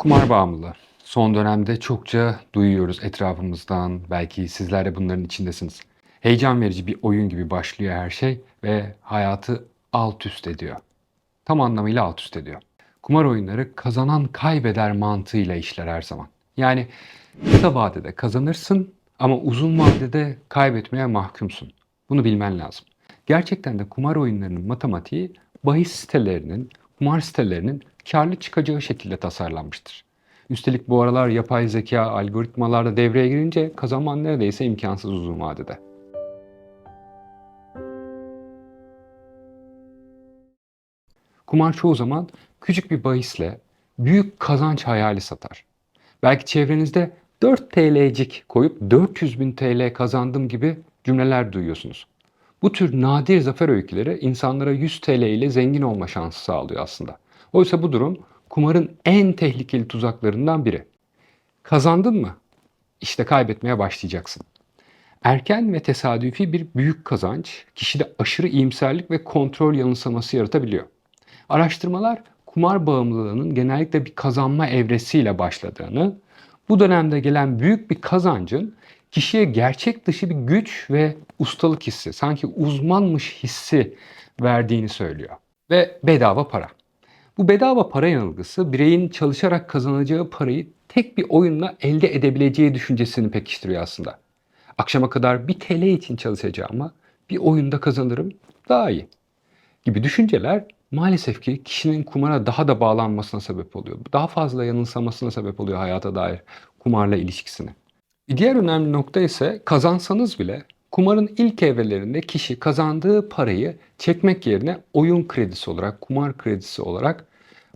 Kumar bağımlılığı. Son dönemde çokça duyuyoruz etrafımızdan. Belki sizler de bunların içindesiniz. Heyecan verici bir oyun gibi başlıyor her şey ve hayatı alt üst ediyor. Tam anlamıyla alt üst ediyor. Kumar oyunları kazanan kaybeder mantığıyla işler her zaman. Yani kısa vadede kazanırsın ama uzun vadede kaybetmeye mahkumsun. Bunu bilmen lazım. Gerçekten de kumar oyunlarının matematiği bahis sitelerinin, kumar sitelerinin karlı çıkacağı şekilde tasarlanmıştır. Üstelik bu aralar yapay zeka, algoritmalar da devreye girince kazanman neredeyse imkansız uzun vadede. Kumar çoğu zaman küçük bir bahisle büyük kazanç hayali satar. Belki çevrenizde 4 TL'cik koyup 400 bin TL kazandım gibi cümleler duyuyorsunuz. Bu tür nadir zafer öyküleri insanlara 100 TL ile zengin olma şansı sağlıyor aslında. Oysa bu durum kumarın en tehlikeli tuzaklarından biri. Kazandın mı? İşte kaybetmeye başlayacaksın. Erken ve tesadüfi bir büyük kazanç kişide aşırı iyimserlik ve kontrol yanılsaması yaratabiliyor. Araştırmalar kumar bağımlılığının genellikle bir kazanma evresiyle başladığını, bu dönemde gelen büyük bir kazancın kişiye gerçek dışı bir güç ve ustalık hissi, sanki uzmanmış hissi verdiğini söylüyor. Ve bedava para. Bu bedava para yanılgısı bireyin çalışarak kazanacağı parayı tek bir oyunla elde edebileceği düşüncesini pekiştiriyor aslında. Akşama kadar bir TL için çalışacağıma bir oyunda kazanırım daha iyi gibi düşünceler maalesef ki kişinin kumara daha da bağlanmasına sebep oluyor. Daha fazla yanılsamasına sebep oluyor hayata dair kumarla ilişkisini. Bir diğer önemli nokta ise kazansanız bile kumarın ilk evrelerinde kişi kazandığı parayı çekmek yerine oyun kredisi olarak, kumar kredisi olarak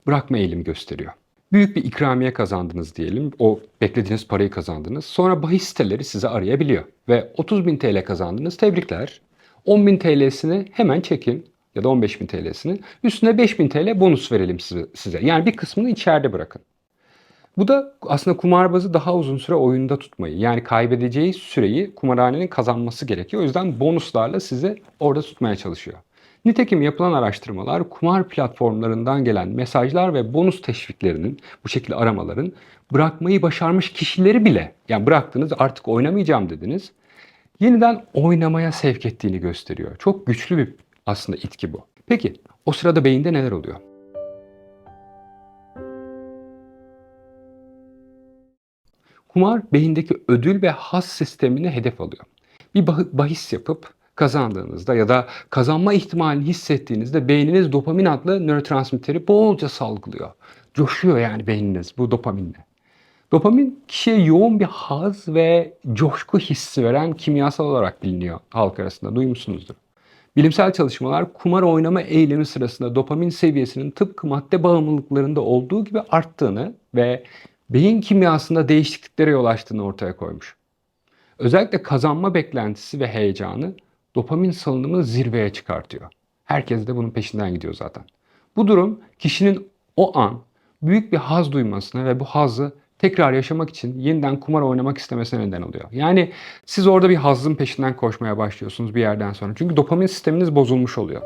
bırakma eğilimi gösteriyor. Büyük bir ikramiye kazandınız diyelim. O beklediğiniz parayı kazandınız. Sonra bahis siteleri sizi arayabiliyor. Ve 30 bin TL kazandınız. Tebrikler. 10 bin TL'sini hemen çekin ya da 15 bin TL'sini. Üstüne 5 bin TL bonus verelim size. Yani bir kısmını içeride bırakın. Bu da aslında kumarbazı daha uzun süre oyunda tutmayı yani kaybedeceği süreyi kumarhanenin kazanması gerekiyor. O yüzden bonuslarla sizi orada tutmaya çalışıyor. Nitekim yapılan araştırmalar kumar platformlarından gelen mesajlar ve bonus teşviklerinin bu şekilde aramaların bırakmayı başarmış kişileri bile yani bıraktınız artık oynamayacağım dediniz yeniden oynamaya sevk ettiğini gösteriyor. Çok güçlü bir aslında itki bu. Peki o sırada beyinde neler oluyor? Kumar beyindeki ödül ve haz sistemini hedef alıyor. Bir bahis yapıp kazandığınızda ya da kazanma ihtimalini hissettiğinizde beyniniz dopamin adlı nörotransmitteri bolca salgılıyor. Coşuyor yani beyniniz bu dopaminle. Dopamin kişiye yoğun bir haz ve coşku hissi veren kimyasal olarak biliniyor halk arasında. Duymuşsunuzdur. Bilimsel çalışmalar kumar oynama eylemi sırasında dopamin seviyesinin tıpkı madde bağımlılıklarında olduğu gibi arttığını ve beyin kimyasında değişikliklere yol açtığını ortaya koymuş. Özellikle kazanma beklentisi ve heyecanı dopamin salınımını zirveye çıkartıyor. Herkes de bunun peşinden gidiyor zaten. Bu durum kişinin o an büyük bir haz duymasına ve bu hazı tekrar yaşamak için yeniden kumar oynamak istemesine neden oluyor. Yani siz orada bir hazın peşinden koşmaya başlıyorsunuz bir yerden sonra. Çünkü dopamin sisteminiz bozulmuş oluyor.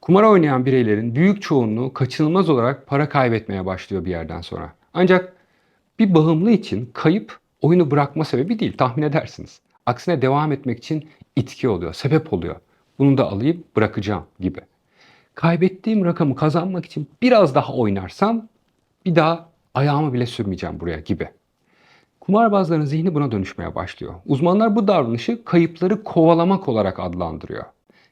Kumar oynayan bireylerin büyük çoğunluğu kaçınılmaz olarak para kaybetmeye başlıyor bir yerden sonra. Ancak bir bağımlı için kayıp oyunu bırakma sebebi değil tahmin edersiniz. Aksine devam etmek için itki oluyor, sebep oluyor. Bunu da alayım bırakacağım gibi. Kaybettiğim rakamı kazanmak için biraz daha oynarsam bir daha ayağımı bile sürmeyeceğim buraya gibi. Kumarbazların zihni buna dönüşmeye başlıyor. Uzmanlar bu davranışı kayıpları kovalamak olarak adlandırıyor.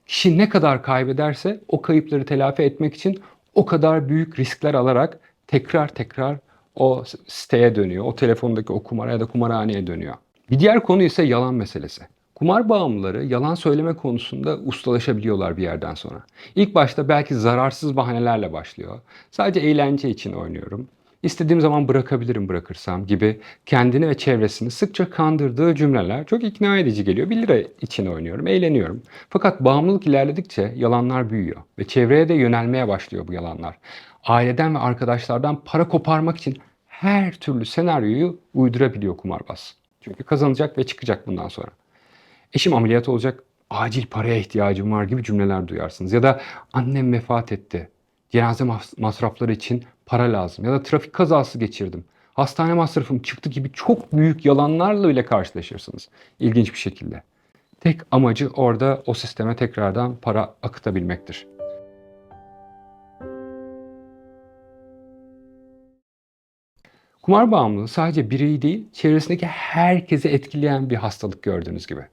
Kişi ne kadar kaybederse o kayıpları telafi etmek için o kadar büyük riskler alarak tekrar tekrar o siteye dönüyor. O telefondaki o kumara ya da kumarhaneye dönüyor. Bir diğer konu ise yalan meselesi. Kumar bağımlıları yalan söyleme konusunda ustalaşabiliyorlar bir yerden sonra. İlk başta belki zararsız bahanelerle başlıyor. Sadece eğlence için oynuyorum. İstediğim zaman bırakabilirim bırakırsam gibi kendini ve çevresini sıkça kandırdığı cümleler çok ikna edici geliyor. 1 lira için oynuyorum, eğleniyorum. Fakat bağımlılık ilerledikçe yalanlar büyüyor ve çevreye de yönelmeye başlıyor bu yalanlar. Aileden ve arkadaşlardan para koparmak için her türlü senaryoyu uydurabiliyor kumarbaz. Çünkü kazanacak ve çıkacak bundan sonra. Eşim ameliyat olacak acil paraya ihtiyacım var gibi cümleler duyarsınız. Ya da annem vefat etti. Cenaze mas- masrafları için para lazım. Ya da trafik kazası geçirdim. Hastane masrafım çıktı gibi çok büyük yalanlarla bile karşılaşırsınız. İlginç bir şekilde. Tek amacı orada o sisteme tekrardan para akıtabilmektir. Kumar bağımlılığı sadece bireyi değil, çevresindeki herkesi etkileyen bir hastalık gördüğünüz gibi.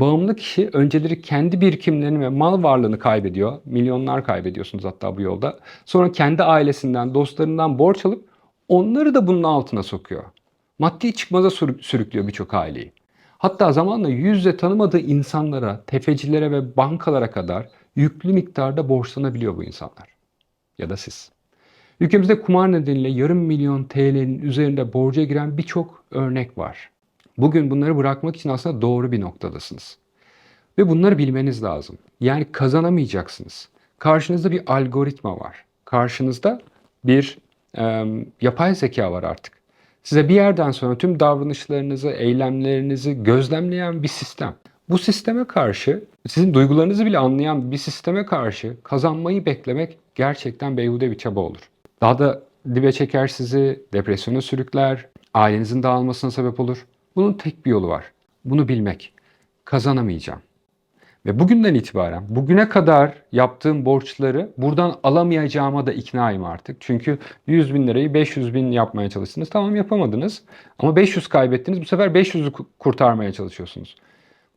Bağımlı kişi önceleri kendi birikimlerini ve mal varlığını kaybediyor. Milyonlar kaybediyorsunuz hatta bu yolda. Sonra kendi ailesinden, dostlarından borç alıp onları da bunun altına sokuyor. Maddi çıkmaza sürü- sürüklüyor birçok aileyi. Hatta zamanla yüz yüze tanımadığı insanlara, tefecilere ve bankalara kadar yüklü miktarda borçlanabiliyor bu insanlar. Ya da siz. Ülkemizde kumar nedeniyle yarım milyon TL'nin üzerinde borca giren birçok örnek var. Bugün bunları bırakmak için aslında doğru bir noktadasınız. Ve bunları bilmeniz lazım. Yani kazanamayacaksınız. Karşınızda bir algoritma var. Karşınızda bir e, yapay zeka var artık. Size bir yerden sonra tüm davranışlarınızı, eylemlerinizi gözlemleyen bir sistem. Bu sisteme karşı, sizin duygularınızı bile anlayan bir sisteme karşı kazanmayı beklemek gerçekten beyhude bir çaba olur. Daha da dibe çeker sizi, depresyona sürükler, ailenizin dağılmasına sebep olur. Bunun tek bir yolu var. Bunu bilmek. Kazanamayacağım. Ve bugünden itibaren bugüne kadar yaptığım borçları buradan alamayacağıma da iknaayım artık. Çünkü 100 bin lirayı 500 bin yapmaya çalıştınız. Tamam yapamadınız ama 500 kaybettiniz. Bu sefer 500'ü ku- kurtarmaya çalışıyorsunuz.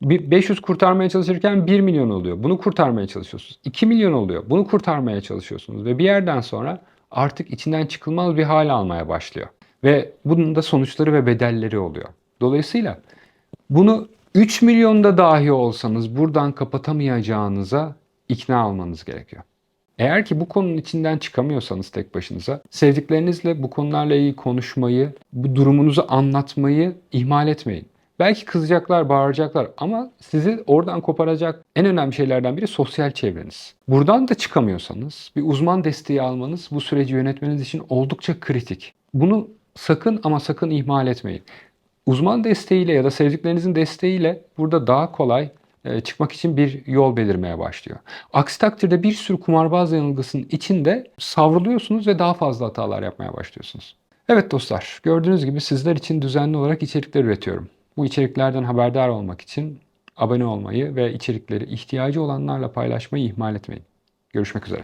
Bir 500 kurtarmaya çalışırken 1 milyon oluyor. Bunu kurtarmaya çalışıyorsunuz. 2 milyon oluyor. Bunu kurtarmaya çalışıyorsunuz. Ve bir yerden sonra artık içinden çıkılmaz bir hal almaya başlıyor. Ve bunun da sonuçları ve bedelleri oluyor. Dolayısıyla bunu 3 milyonda dahi olsanız buradan kapatamayacağınıza ikna olmanız gerekiyor. Eğer ki bu konunun içinden çıkamıyorsanız tek başınıza, sevdiklerinizle bu konularla ilgili konuşmayı, bu durumunuzu anlatmayı ihmal etmeyin. Belki kızacaklar, bağıracaklar ama sizi oradan koparacak en önemli şeylerden biri sosyal çevreniz. Buradan da çıkamıyorsanız bir uzman desteği almanız bu süreci yönetmeniz için oldukça kritik. Bunu sakın ama sakın ihmal etmeyin. Uzman desteğiyle ya da sevdiklerinizin desteğiyle burada daha kolay e, çıkmak için bir yol belirmeye başlıyor. Aksi takdirde bir sürü kumarbaz yanılgısının içinde savruluyorsunuz ve daha fazla hatalar yapmaya başlıyorsunuz. Evet dostlar, gördüğünüz gibi sizler için düzenli olarak içerikler üretiyorum. Bu içeriklerden haberdar olmak için abone olmayı ve içerikleri ihtiyacı olanlarla paylaşmayı ihmal etmeyin. Görüşmek üzere.